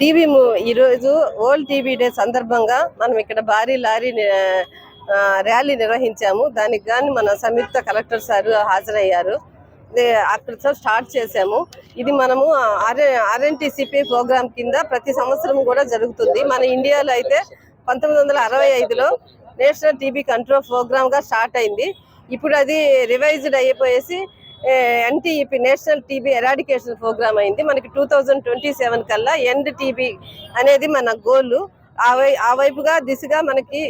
TV ఈరోజు old TV day సందర్భంగా మనం ఇక్కడ భారీ లారీ ర్యాలీ నిర్వహించాము. దానికి కానీ మన సంయుక్త కలెక్టర్ సార్ హాజరయ్యారు. ఇది అక్కడితో స్టార్ట్ చేశాము. ఇది మనము ఆర్ఎ ఆర్ఎన్టీసీపీ ప్రోగ్రామ్ కింద ప్రతి సంవత్సరం కూడా జరుగుతుంది. మన ఇండియాలో అయితే పంతొమ్మిది వందల అరవై ఐదులో నేషనల్ టీబీ కంట్రోల్ ప్రోగ్రామ్గా స్టార్ట్ అయింది. ఇప్పుడు అది revised అయిపోయేసి NTEP national TB eradication programme అయింది. మనకి టూ థౌజండ్ ట్వంటీ సెవెన్ కల్లా ఎండ్ టీబీ అనేది మన గోల్. ఆ వై ఆ వైపుగా దిశగా మనకి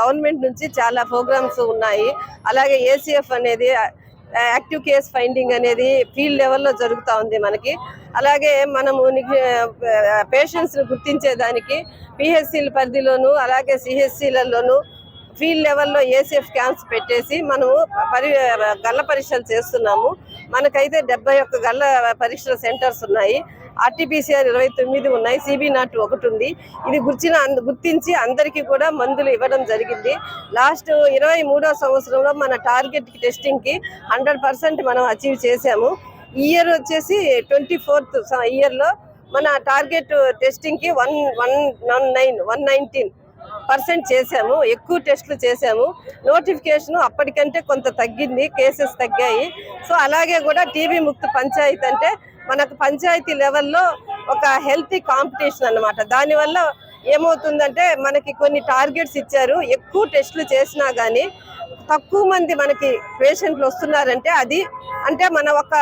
గవర్నమెంట్ నుంచి చాలా ప్రోగ్రామ్స్ ఉన్నాయి. అలాగే ఏసీఎఫ్ అనేది యాక్టివ్ కేస్ ఫైండింగ్ అనేది ఫీల్డ్ లెవెల్లో జరుగుతూ ఉంది మనకి. అలాగే మనము పేషెంట్స్ని గుర్తించేదానికి పిహెచ్సిల పరిధిలోను అలాగే సిహెచ్సిలలోను ఫీల్డ్ లెవెల్లో ఏసీఎఫ్ క్యాంప్స్ పెట్టేసి మనము పరి గల్ల పరీక్షలు చేస్తున్నాము. మనకైతే డెబ్బై ఒక్క గల్ల పరీక్షల సెంటర్స్ ఉన్నాయి. ఆర్టీపీసీఆర్ ఇరవై తొమ్మిది ఉన్నాయి. సిబి నాట్ ఒకటి ఉంది. ఇది గుర్చిన గుర్తించి అందరికీ కూడా మందులు ఇవ్వడం జరిగింది. లాస్ట్ ఇరవై మూడో సంవత్సరంలో మన టార్గెట్ టెస్టింగ్కి హండ్రెడ్ పర్సెంట్ మనం అచీవ్ చేసాము ఇయర్ వచ్చేసి ట్వంటీ ఫోర్త్ ఇయర్లో మన target టెస్టింగ్కి one one one nine one nineteen percent చేశాము ఎక్కువ టెస్టులు చేశాము. నోటిఫికేషన్ అప్పటికంటే కొంత తగ్గింది కేసెస్ తగ్గాయి. సో అలాగే కూడా టీబీ ముక్త పంచాయతీ అంటే మనకు పంచాయతీ లెవెల్లో ఒక హెల్తీ కాంపిటీషన్ అన్నమాట. దానివల్ల ఏమవుతుందంటే మనకి కొన్ని టార్గెట్స్ ఇచ్చారు. ఎక్కువ టెస్టులు చేసినా కానీ తక్కువ మంది మనకి పేషెంట్లు వస్తున్నారంటే అది అంటే మన ఒక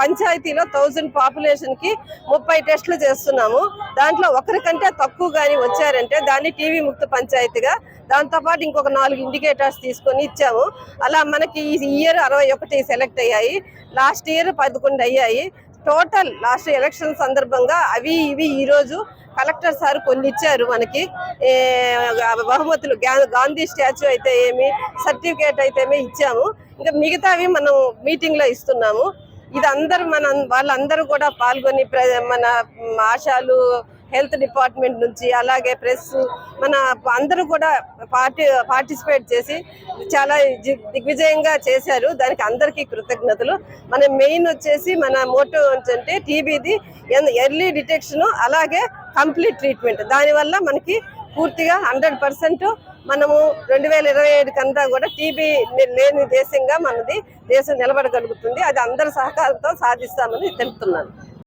పంచాయతీలో థౌజండ్ పాపులేషన్కి ముప్పై టెస్టులు చేస్తున్నాము. దాంట్లో ఒకరికంటే తక్కువ కానీ వచ్చారంటే దాన్ని టీవీ ముక్త పంచాయతీగా దాంతోపాటు ఇంకొక నాలుగు ఇండికేటర్స్ తీసుకొని ఇచ్చాము. అలా మనకి ఈ ఇయర్ అరవై ఒకటి సెలెక్ట్ అయ్యాయి. లాస్ట్ ఇయర్ పదకొండు అయ్యాయి. టోటల్ లాస్ట్ ఎలక్షన్ సందర్భంగా అవి ఇవి ఈరోజు కలెక్టర్ సార్ కొన్ని ఇచ్చారు మనకి. బహుమతులు గాంధీ స్టాచ్యూ అయితే ఏమి సర్టిఫికేట్ అయితే ఏమి ఇచ్చాము. ఇంకా మిగతావి మనం మీటింగ్లో ఇస్తున్నాము. ఇది అందరూ మన వాళ్ళందరూ కూడా పాల్గొని ప్ర- మన ఆశాలు హెల్త్ డిపార్ట్మెంట్ నుంచి అలాగే ప్రెస్ మన అందరూ కూడా పార్టీ పార్టిసిపేట్ చేసి చాలా దిగ్విజయంగా చేశారు. దానికి అందరికీ కృతజ్ఞతలు. మన మెయిన్ వచ్చేసి మన మోటో ఏంటంటే టీబీది ఎర్లీ డిటెక్షన్ అలాగే కంప్లీట్ ట్రీట్మెంట్ దానివల్ల మనకి పూర్తిగా హండ్రెడ్ పర్సెంట్ మనము రెండు వేల ఇరవై ఏడు కంతా కూడా టీబీ లేని దేశంగా మనది దేశం నిలబడగలుగుతుంది. అది అందరి సహకారంతో సాధిస్తామని తెలుపుతున్నాను.